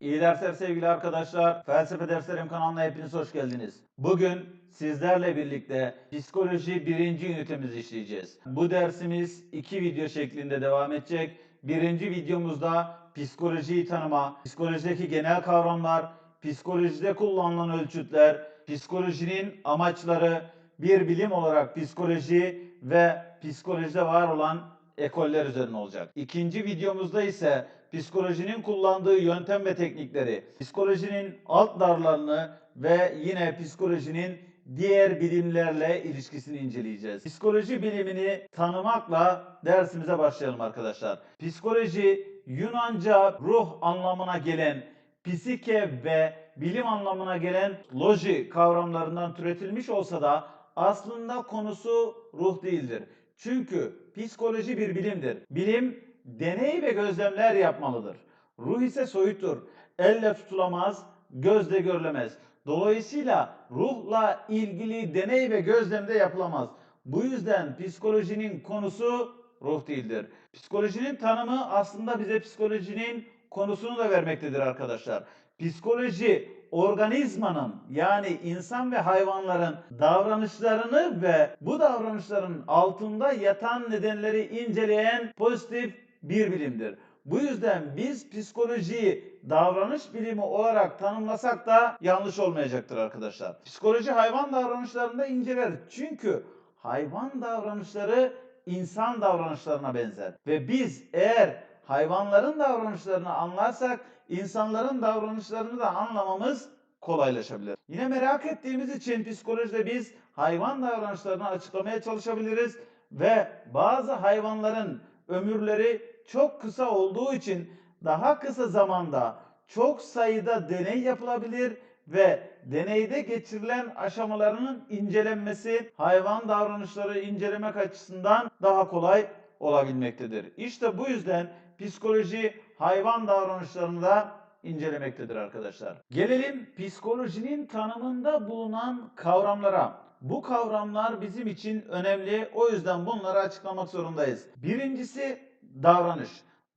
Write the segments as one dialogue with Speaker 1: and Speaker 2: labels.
Speaker 1: İyi dersler sevgili arkadaşlar. Felsefe Derslerim kanalına hepiniz hoş geldiniz. Bugün sizlerle birlikte psikoloji birinci ünitemizi işleyeceğiz. Bu dersimiz iki video şeklinde devam edecek. Birinci videomuzda psikolojiyi tanıma, psikolojideki genel kavramlar, psikolojide kullanılan ölçütler, psikolojinin amaçları, bir bilim olarak psikoloji ve psikolojide var olan ekoller üzerine olacak. İkinci videomuzda ise psikolojinin kullandığı yöntem ve teknikleri, psikolojinin alt dallarını ve yine psikolojinin diğer bilimlerle ilişkisini inceleyeceğiz. Psikoloji bilimini tanımakla dersimize başlayalım arkadaşlar. Psikoloji Yunanca ruh anlamına gelen psike ve bilim anlamına gelen loji kavramlarından türetilmiş olsa da aslında konusu ruh değildir. Çünkü psikoloji bir bilimdir. Bilim deney ve gözlemler yapmalıdır. Ruh ise soyuttur. Elle tutulamaz, gözle görülemez. Dolayısıyla ruhla ilgili deney ve gözlem de yapılamaz. Bu yüzden psikolojinin konusu ruh değildir. Psikolojinin tanımı aslında bize psikolojinin konusunu da vermektedir arkadaşlar. Psikoloji organizmanın yani insan ve hayvanların davranışlarını ve bu davranışların altında yatan nedenleri inceleyen pozitif bir bilimdir. Bu yüzden biz psikolojiyi davranış bilimi olarak tanımlasak da yanlış olmayacaktır arkadaşlar. Psikoloji hayvan davranışlarında inceler. Çünkü hayvan davranışları insan davranışlarına benzer. Ve biz eğer hayvanların davranışlarını anlarsak insanların davranışlarını da anlamamız kolaylaşabilir. Yine merak ettiğimiz için psikolojide biz hayvan davranışlarını açıklamaya çalışabiliriz ve bazı hayvanların ömürleri çok kısa olduğu için daha kısa zamanda çok sayıda deney yapılabilir ve deneyde geçirilen aşamalarının incelenmesi hayvan davranışları incelemek açısından daha kolay olabilmektedir. İşte bu yüzden psikoloji hayvan davranışlarını da incelemektedir arkadaşlar. Gelelim psikolojinin tanımında bulunan kavramlara. Bu kavramlar bizim için önemli. O yüzden bunları açıklamak zorundayız. Birincisi davranış.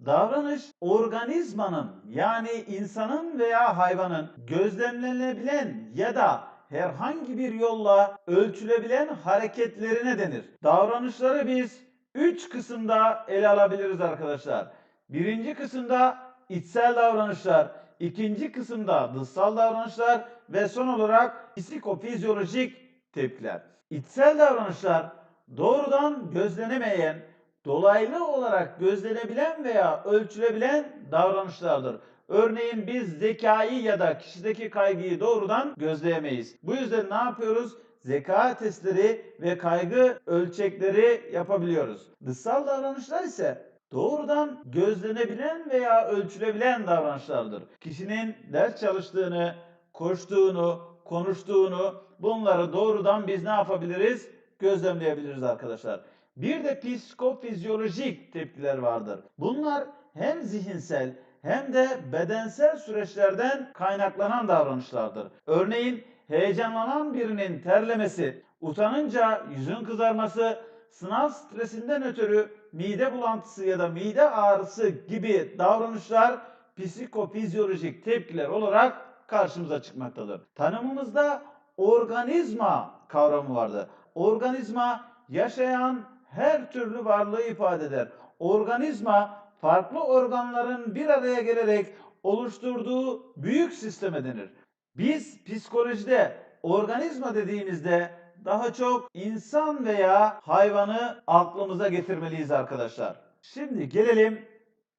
Speaker 1: Davranış organizmanın yani insanın veya hayvanın gözlemlenebilen ya da herhangi bir yolla ölçülebilen hareketlerine denir. Davranışları biz 3 kısımda ele alabiliriz arkadaşlar. Birinci kısımda içsel davranışlar, ikinci kısımda dışsal davranışlar ve son olarak psikofizyolojik tepkiler. İçsel davranışlar doğrudan gözlenemeyen, dolaylı olarak gözlenebilen veya ölçülebilen davranışlardır. Örneğin biz zekayı ya da kişideki kaygıyı doğrudan gözleyemeyiz. Bu yüzden ne yapıyoruz? Zeka testleri ve kaygı ölçekleri yapabiliyoruz. Dışsal davranışlar ise doğrudan gözlenebilen veya ölçülebilen davranışlardır. Kişinin ders çalıştığını, koştuğunu, konuştuğunu bunları doğrudan biz ne yapabiliriz? Gözlemleyebiliriz arkadaşlar. Bir de psikofizyolojik tepkiler vardır. Bunlar hem zihinsel hem de bedensel süreçlerden kaynaklanan davranışlardır. Örneğin heyecanlanan birinin terlemesi, utanınca yüzün kızarması, sınav stresinden ötürü mide bulantısı ya da mide ağrısı gibi davranışlar psikofizyolojik tepkiler olarak karşımıza çıkmaktadır. Tanımımızda organizma kavramı vardı. Organizma yaşayan her türlü varlığı ifade eder. Organizma farklı organların bir araya gelerek oluşturduğu büyük sisteme denir. Biz psikolojide organizma dediğimizde daha çok insan veya hayvanı aklımıza getirmeliyiz arkadaşlar. Şimdi gelelim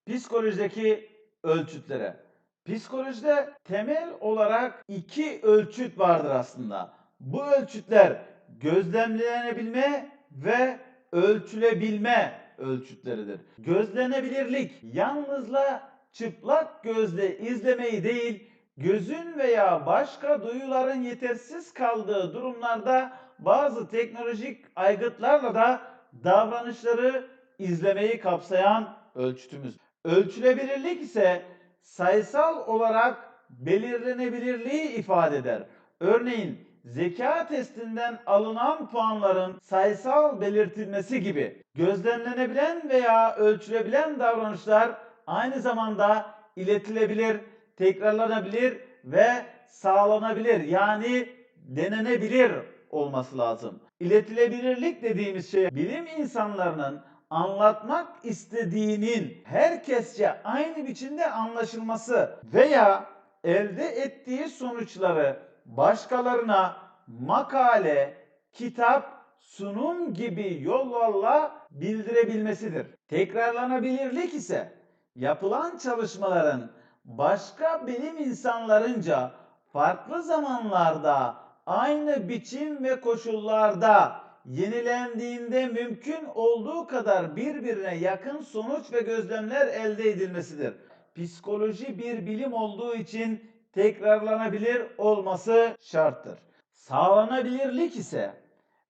Speaker 1: psikolojideki ölçütlere. Psikolojide temel olarak iki ölçüt vardır aslında. Bu ölçütler gözlemlenebilme ve ölçülebilme ölçütleridir. Gözlenebilirlik yalnızla çıplak gözle izlemeyi değil, gözün veya başka duyuların yetersiz kaldığı durumlarda bazı teknolojik aygıtlarla da davranışları izlemeyi kapsayan ölçütümüz. Ölçülebilirlik ise sayısal olarak belirlenebilirliği ifade eder. Örneğin zeka testinden alınan puanların sayısal belirtilmesi gibi gözlemlenebilen veya ölçülebilen davranışlar aynı zamanda iletilebilir, tekrarlanabilir ve sağlanabilir. Yani denenebilir olması lazım. İletilebilirlik dediğimiz şey bilim insanlarının anlatmak istediğinin herkesçe aynı biçimde anlaşılması veya elde ettiği sonuçları başkalarına makale, kitap, sunum gibi yollarla bildirebilmesidir. Tekrarlanabilirlik ise yapılan çalışmaların başka bilim insanlarınca farklı zamanlarda aynı biçim ve koşullarda yenilendiğinde mümkün olduğu kadar birbirine yakın sonuç ve gözlemler elde edilmesidir. Psikoloji bir bilim olduğu için tekrarlanabilir olması şarttır. Sağlanabilirlik ise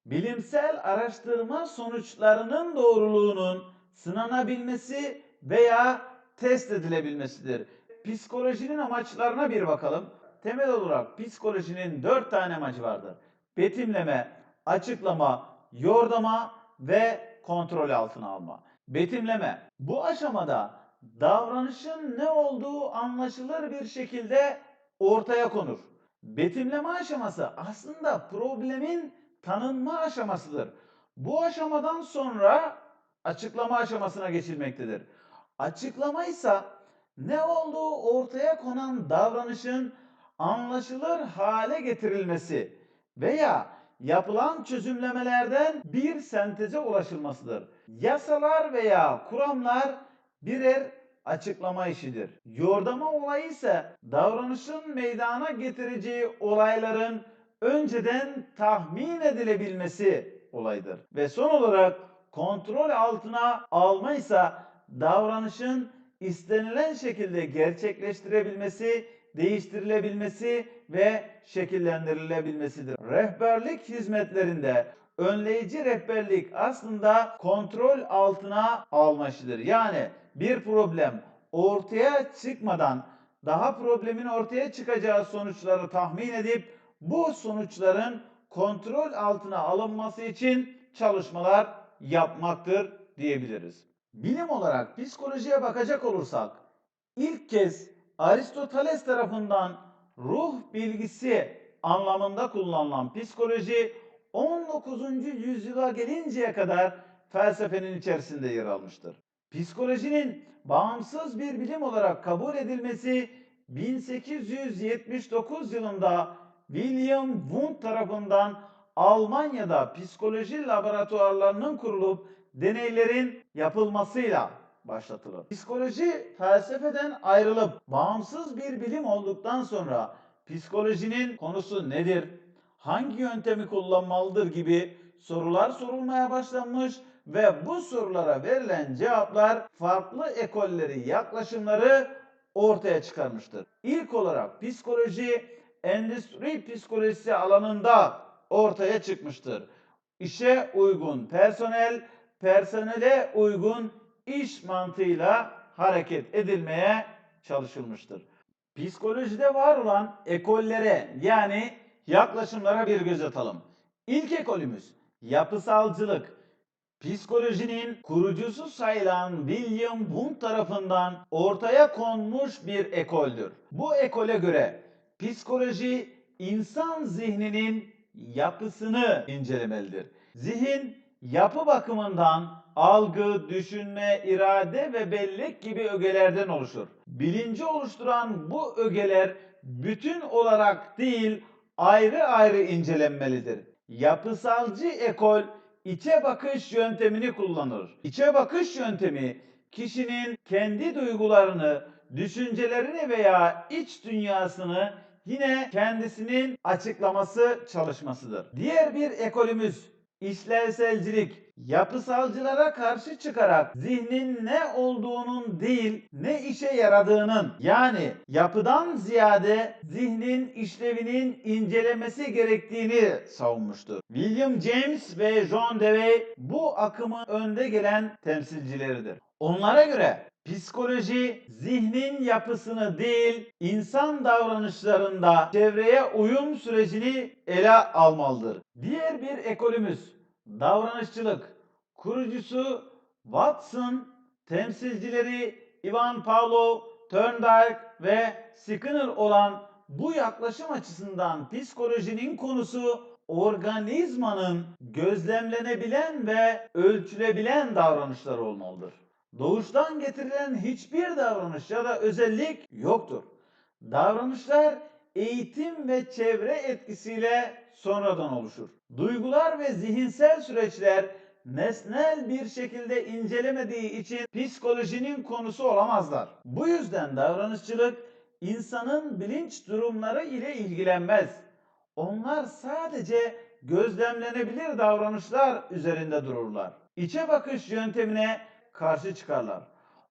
Speaker 1: bilimsel araştırma sonuçlarının doğruluğunun sınanabilmesi veya test edilebilmesidir. Psikolojinin amaçlarına bir bakalım. Temel olarak psikolojinin dört tane amacı vardır. Betimleme, açıklama, yordama ve kontrol altına alma. Betimleme. Bu aşamada davranışın ne olduğu anlaşılır bir şekilde ortaya konur. Betimleme aşaması aslında problemin tanınma aşamasıdır. Bu aşamadan sonra açıklama aşamasına geçilmektedir. Açıklama ise ne olduğu ortaya konan davranışın anlaşılır hale getirilmesi veya yapılan çözümlemelerden bir senteze ulaşılmasıdır. Yasalar veya kuramlar birer açıklama işidir. Yordama olayı ise davranışın meydana getireceği olayların önceden tahmin edilebilmesi olaydır. Ve son olarak kontrol altına alma ise davranışın istenilen şekilde gerçekleştirebilmesi, değiştirilebilmesi ve şekillendirilebilmesidir. Rehberlik hizmetlerinde önleyici rehberlik aslında kontrol altına alma işidir. Yani bir problem ortaya çıkmadan daha problemin ortaya çıkacağı sonuçları tahmin edip bu sonuçların kontrol altına alınması için çalışmalar yapmaktır diyebiliriz. Bilim olarak psikolojiye bakacak olursak ilk kez Aristoteles tarafından ruh bilgisi anlamında kullanılan psikoloji 19. yüzyıla gelinceye kadar felsefenin içerisinde yer almıştır. Psikolojinin bağımsız bir bilim olarak kabul edilmesi 1879 yılında William Wundt tarafından Almanya'da psikoloji laboratuvarlarının kurulup deneylerin yapılmasıyla başlatılır. Psikoloji felsefeden ayrılıp bağımsız bir bilim olduktan sonra psikolojinin konusu nedir? Hangi yöntemi kullanmalıdır gibi sorular sorulmaya başlanmış ve bu sorulara verilen cevaplar farklı ekolleri, yaklaşımları ortaya çıkarmıştır. İlk olarak psikoloji endüstri psikolojisi alanında ortaya çıkmıştır. İşe uygun personel, personele uygun iş mantığıyla hareket edilmeye çalışılmıştır. Psikolojide var olan ekollere yani yaklaşımlara bir göz atalım. İlk ekolümüz yapısalcılık. Psikolojinin kurucusu sayılan William Wundt tarafından ortaya konmuş bir ekoldür. Bu ekole göre psikoloji insan zihninin yapısını incelemelidir. Zihin yapı bakımından algı, düşünme, irade ve bellek gibi ögelerden oluşur. Bilinci oluşturan bu ögeler bütün olarak değil ayrı ayrı incelenmelidir. Yapısalcı ekol içe bakış yöntemini kullanır. İçe bakış yöntemi kişinin kendi duygularını, düşüncelerini veya iç dünyasını yine kendisinin açıklaması çalışmasıdır. Diğer bir ekolümüz işlevselcilik. yapısalcılara karşı çıkarak zihnin ne olduğunun değil ne işe yaradığının yani yapıdan ziyade zihnin işlevinin incelemesi gerektiğini savunmuştur. William James ve John Dewey bu akımın önde gelen temsilcileridir. Onlara göre psikoloji zihnin yapısını değil insan davranışlarında çevreye uyum sürecini ele almalıdır. Diğer bir ekolümüz davranışçılık kurucusu Watson, temsilcileri Ivan Pavlov, Thorndike ve Skinner olan bu yaklaşım açısından psikolojinin konusu organizmanın gözlemlenebilen ve ölçülebilen davranışları olmalıdır. Doğuştan getirilen hiçbir davranış ya da özellik yoktur. Davranışlar eğitim ve çevre etkisiyle sonradan oluşur. Duygular ve zihinsel süreçler nesnel bir şekilde incelemediği için psikolojinin konusu olamazlar. Bu yüzden davranışçılık insanın bilinç durumları ile ilgilenmez. Onlar sadece gözlemlenebilir davranışlar üzerinde dururlar. İçe bakış yöntemine karşı çıkarlar.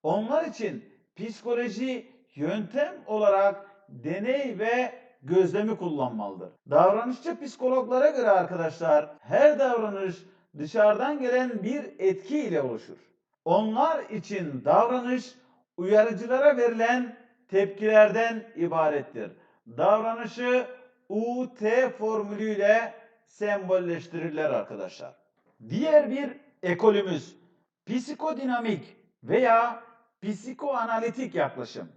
Speaker 1: Onlar için psikoloji yöntem olarak deney ve gözlemi kullanmalıdır. Davranışçı psikologlara göre arkadaşlar her davranış dışarıdan gelen bir etki ile oluşur. Onlar için davranış uyarıcılara verilen tepkilerden ibarettir. Davranışı UT formülüyle sembolleştirirler arkadaşlar. Diğer bir ekolümüz psikodinamik veya psikoanalitik yaklaşım.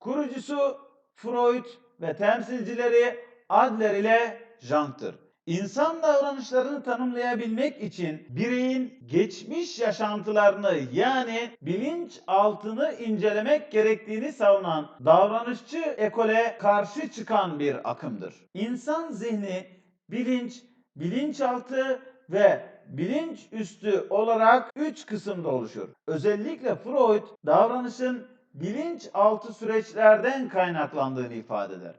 Speaker 1: Kurucusu Freud ve temsilcileri Adler ile Jung'tır. İnsan davranışlarını tanımlayabilmek için bireyin geçmiş yaşantılarını yani bilinç altını incelemek gerektiğini savunan davranışçı ekole karşı çıkan bir akımdır. İnsan zihni bilinç, bilinçaltı ve bilinç üstü olarak üç kısımda oluşur. Özellikle Freud davranışın bilinçaltı süreçlerden kaynaklandığını ifade eder.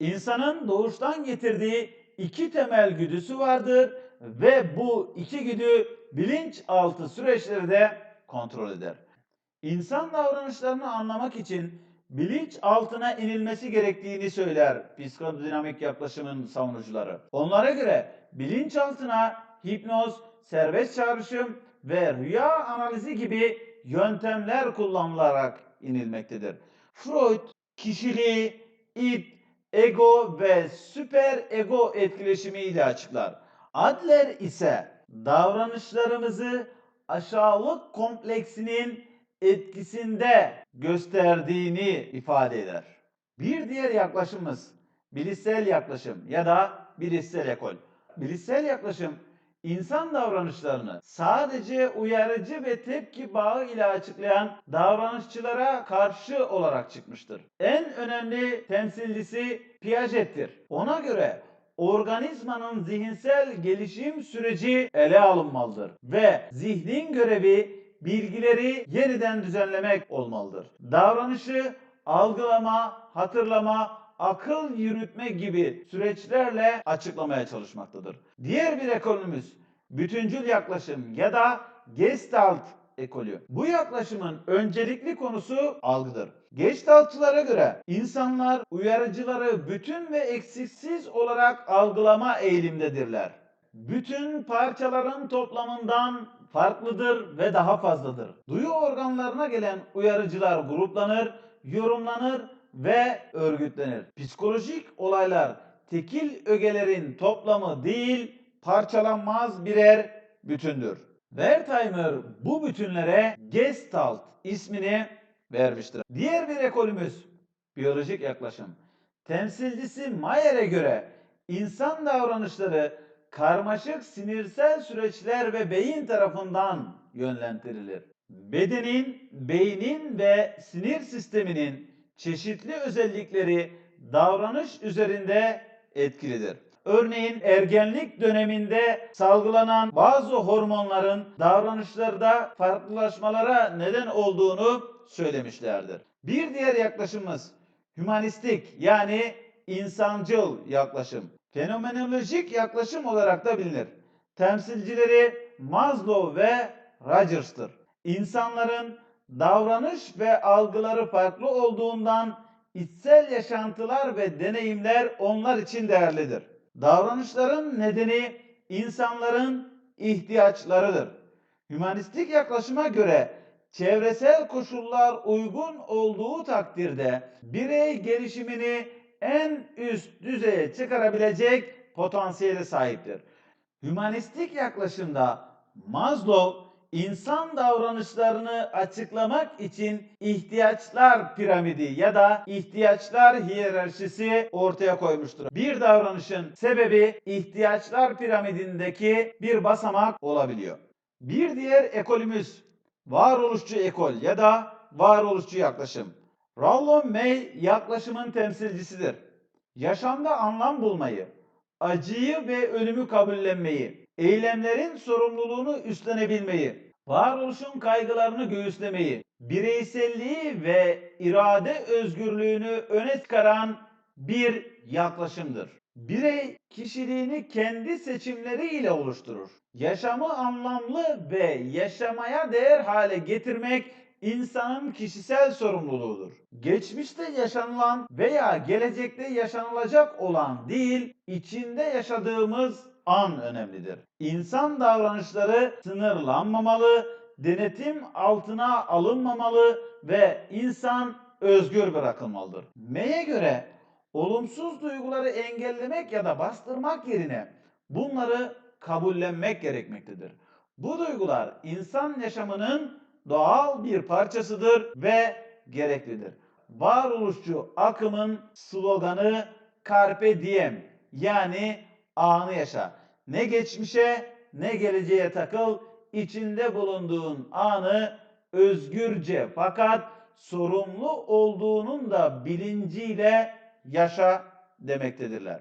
Speaker 1: İnsanın doğuştan getirdiği iki temel güdüsü vardır ve bu iki güdü bilinçaltı süreçleri de kontrol eder. İnsan davranışlarını anlamak için bilinç altına inilmesi gerektiğini söyler psikodinamik yaklaşımın savunucuları. Onlara göre bilinç altına hipnoz, serbest çağrışım ve rüya analizi gibi yöntemler kullanılarak inilmektedir. Freud kişiliği, id, ego ve süper ego etkileşimiyle açıklar. Adler ise davranışlarımızı aşağılık kompleksinin etkisinde gösterdiğini ifade eder. Bir diğer yaklaşımımız bilişsel yaklaşım ya da bilişsel ekol. Bilişsel yaklaşım insan davranışlarını sadece uyarıcı ve tepki bağı ile açıklayan davranışçılara karşı olarak çıkmıştır. En önemli temsilcisi Piaget'tir. Ona göre organizmanın zihinsel gelişim süreci ele alınmalıdır ve zihnin görevi bilgileri yeniden düzenlemek olmalıdır. Davranışı algılama, hatırlama, akıl yürütme gibi süreçlerle açıklamaya çalışmaktadır. Diğer bir ekolümüz bütüncül yaklaşım ya da Gestalt ekolü. Bu yaklaşımın öncelikli konusu algıdır. Gestaltçılara göre insanlar uyarıcıları bütün ve eksiksiz olarak algılama eğilimdedirler. Bütün parçaların toplamından farklıdır ve daha fazladır. Duyu organlarına gelen uyarıcılar gruplanır, yorumlanır ve örgütlenir. Psikolojik olaylar tekil ögelerin toplamı değil, parçalanmaz birer bütündür. Wertheimer bu bütünlere Gestalt ismini vermiştir. Diğer bir ekolümüz biyolojik yaklaşım. Temsilcisi Mayer'e göre insan davranışları karmaşık sinirsel süreçler ve beyin tarafından yönlendirilir. Bedenin, beynin ve sinir sisteminin çeşitli özellikleri davranış üzerinde etkilidir. Örneğin ergenlik döneminde salgılanan bazı hormonların davranışlarda farklılaşmalara neden olduğunu söylemişlerdir. Bir diğer yaklaşımımız hümanistik yani insancıl yaklaşım. Fenomenolojik yaklaşım olarak da bilinir. Temsilcileri Maslow ve Rogers'tır. İnsanların davranış ve algıları farklı olduğundan içsel yaşantılar ve deneyimler onlar için değerlidir. Davranışların nedeni insanların ihtiyaçlarıdır. Hümanistik yaklaşıma göre çevresel koşullar uygun olduğu takdirde birey gelişimini en üst düzeye çıkarabilecek potansiyele sahiptir. Hümanistik yaklaşımda Maslow insan davranışlarını açıklamak için ihtiyaçlar piramidi ya da ihtiyaçlar hiyerarşisi ortaya koymuştur. Bir davranışın sebebi ihtiyaçlar piramidindeki bir basamak olabiliyor. Bir diğer ekolümüz varoluşçu ekol ya da varoluşçu yaklaşım. Rollo May yaklaşımın temsilcisidir. Yaşamda anlam bulmayı, acıyı ve ölümü kabullenmeyi, eylemlerin sorumluluğunu üstlenebilmeyi, varoluşun kaygılarını göğüslemeyi, bireyselliği ve irade özgürlüğünü öne çıkaran bir yaklaşımdır. Birey kişiliğini kendi seçimleriyle oluşturur. Yaşamı anlamlı ve yaşamaya değer hale getirmek insanın kişisel sorumluluğudur. Geçmişte yaşanılan veya gelecekte yaşanılacak olan değil, içinde yaşadığımız an önemlidir. İnsan davranışları sınırlanmamalı, denetim altına alınmamalı ve insan özgür bırakılmalıdır. May'e göre olumsuz duyguları engellemek ya da bastırmak yerine bunları kabullenmek gerekmektedir. Bu duygular insan yaşamının doğal bir parçasıdır ve gereklidir. Varoluşçu akımın sloganı Carpe Diem yani anı yaşa. Ne geçmişe ne geleceğe takıl, içinde bulunduğun anı özgürce fakat sorumlu olduğunun da bilinciyle yaşa demektedirler.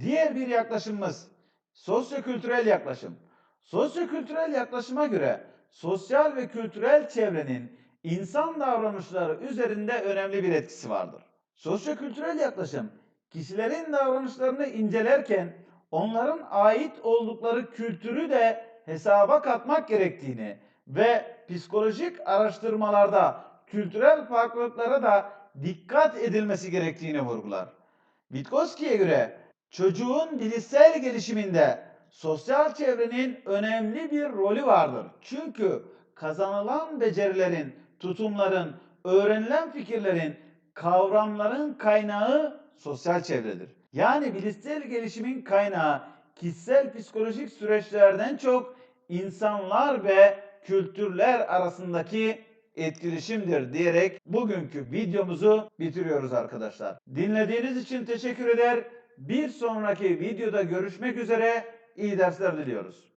Speaker 1: Diğer bir yaklaşımımız sosyokültürel yaklaşım. Sosyokültürel yaklaşıma göre sosyal ve kültürel çevrenin insan davranışları üzerinde önemli bir etkisi vardır. Sosyokültürel yaklaşım kişilerin davranışlarını incelerken onların ait oldukları kültürü de hesaba katmak gerektiğini ve psikolojik araştırmalarda kültürel farklılıklara da dikkat edilmesi gerektiğini vurgular. Vygotsky'ye göre çocuğun bilişsel gelişiminde sosyal çevrenin önemli bir rolü vardır. Çünkü kazanılan becerilerin, tutumların, öğrenilen fikirlerin, kavramların kaynağı sosyal çevredir. Yani bilişsel gelişimin kaynağı kişisel psikolojik süreçlerden çok insanlar ve kültürler arasındaki etkileşimdir diyerek bugünkü videomuzu bitiriyoruz arkadaşlar. Dinlediğiniz için teşekkür eder. Bir sonraki videoda görüşmek üzere. İyi dersler diliyoruz.